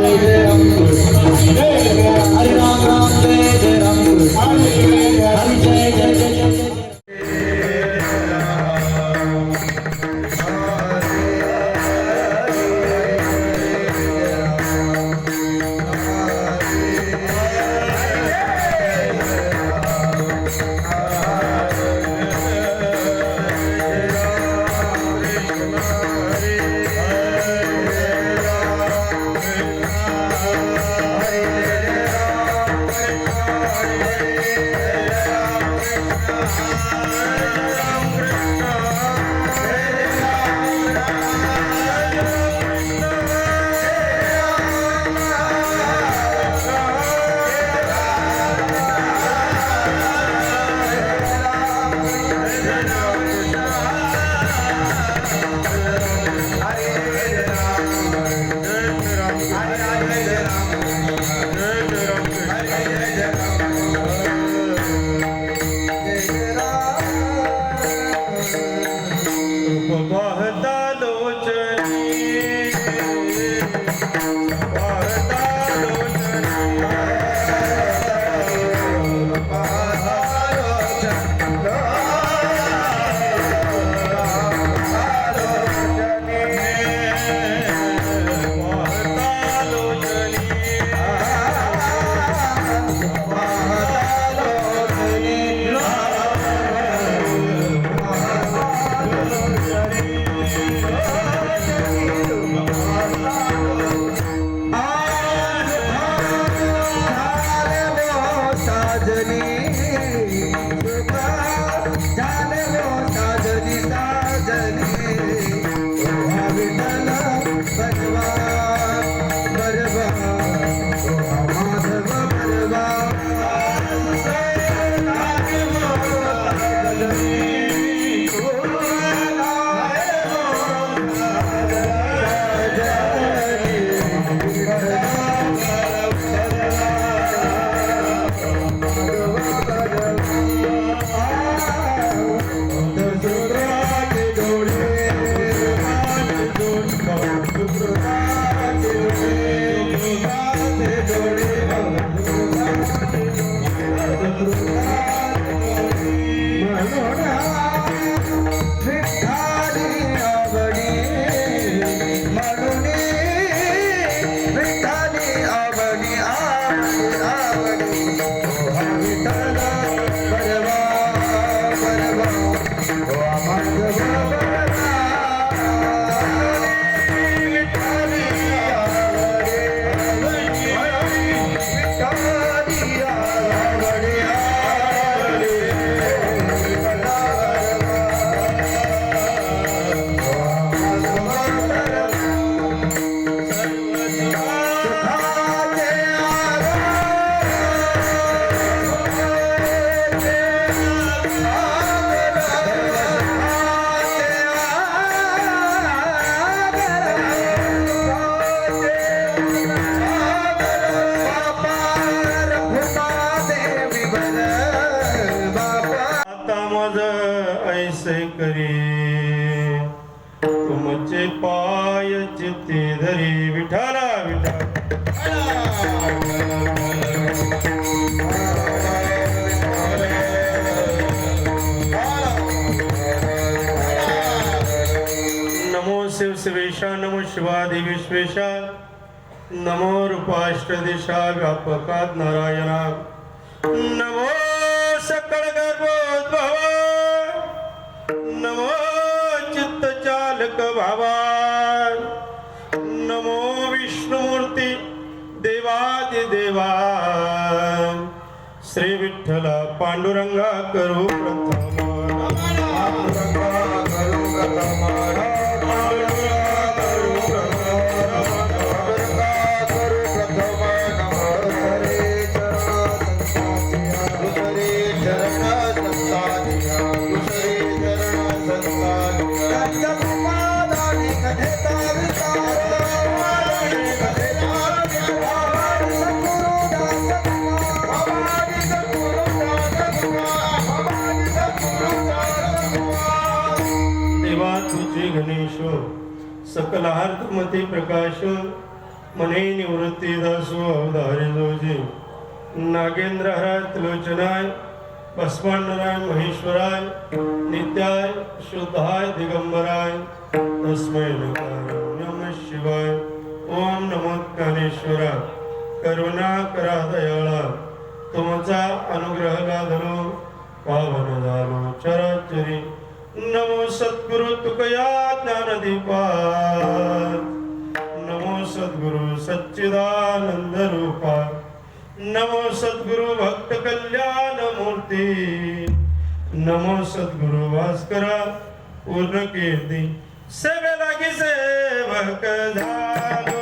জয় জয় आता ऐसे करी. तुमचे पाय चित्ते धरी. विठाला विठा नमो शिव शिवेशा नमो शिवादि विश्वेशा नमो रूपाष्टदिशा व्यापकात नारायणा. नमो सकळ भावा। नमो विष्णुमूर्ती देवादि देवा। श्री विठ्ठल पांडुरंगा करू प्रथम। देवा तुझे गणेश सकल हार्दमती प्रकाश मने निवृत्ती दासो अवधारी जोजे नागेंद्र हराय त्रिलोचनाय भस्मांडराय महेश्वराय नित्याय शुद्धाय दिगंबराय. तस्मै नमः शिवाय. ओम नमो ज्ञानेश्वरा करुणा करा दयाळा तुमचा अनुग्रह लादलो पावन झालो चराचरी. नमो सद्गुरु तुकया ज्ञानदीपा नमो सद्गुरु सच्चिदानंद रूपा नमो सद्गुरु भक्त कल्याण मूर्ती. नमो सद्गुरु भास्करा पूर्ण कीर्ती सेवे लागी सेवक झालो.